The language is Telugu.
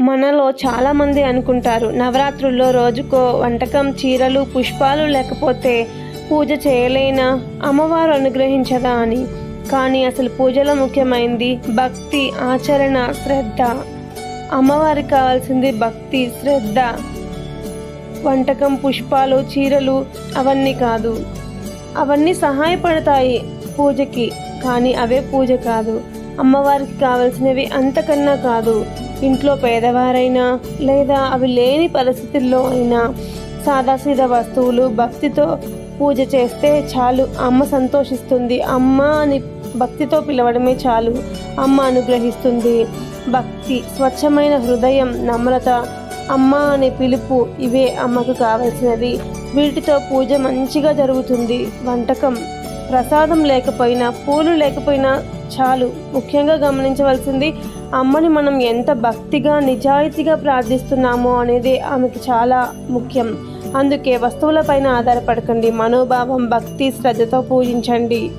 మనలో చాలామంది అనుకుంటారు నవరాత్రుల్లో రోజుకో వంటకం చీరలు పుష్పాలు లేకపోతే పూజ చేయలేనా? అమ్మవారు అనుగ్రహించదా అని. కానీ అసలు పూజలో ముఖ్యమైనది భక్తి ఆచరణ శ్రద్ధ. అమ్మవారికి కావాల్సింది భక్తి శ్రద్ధ. వంటకం పుష్పాలు చీరలు అవన్నీ కాదు. అవన్నీ సహాయపడతాయి పూజకి కానీ అవే పూజ కాదు. అమ్మవారికి కావలసినవి అంతకన్నా కాదు. ఇంట్లో పేదవారైనా లేదా అవి లేని పరిస్థితుల్లో అయినా సాదాసీదా వస్తువులు భక్తితో పూజ చేస్తే చాలు. అమ్మ సంతోషిస్తుంది. అమ్మ అని భక్తితో పిలవడమే చాలు. అమ్మ అనుగ్రహిస్తుంది. భక్తి స్వచ్ఛమైన హృదయం నమ్రత అమ్మ అనే పిలుపు ఇవే అమ్మకు కావలసినది. వీటితో పూజ మంచిగా జరుగుతుంది. వంటకం ప్రసాదం లేకపోయినా పూలు లేకపోయినా చాలు. ముఖ్యంగా గమనించవలసింది అమ్మని మనం ఎంత భక్తిగా నిజాయితీగా ప్రార్థిస్తున్నామో అనేది ఆమెకి చాలా ముఖ్యం. అందుకే వస్తువులపైన ఆధారపడకండి. మనోభావం భక్తి శ్రద్ధతో పూజించండి.